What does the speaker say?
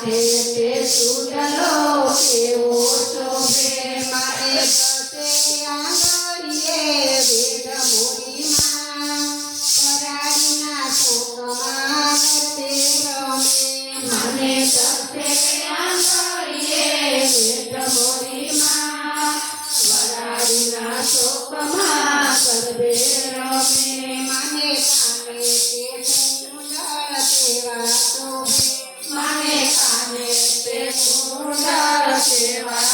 સાથે તે મારે પતે આંગળીએ વેદ મોરીમાં શોકમાં તે રમે મને પતે આંગળીએ વેદ રમે. મને કામે તે ફૂલ તેવા Mane, mane,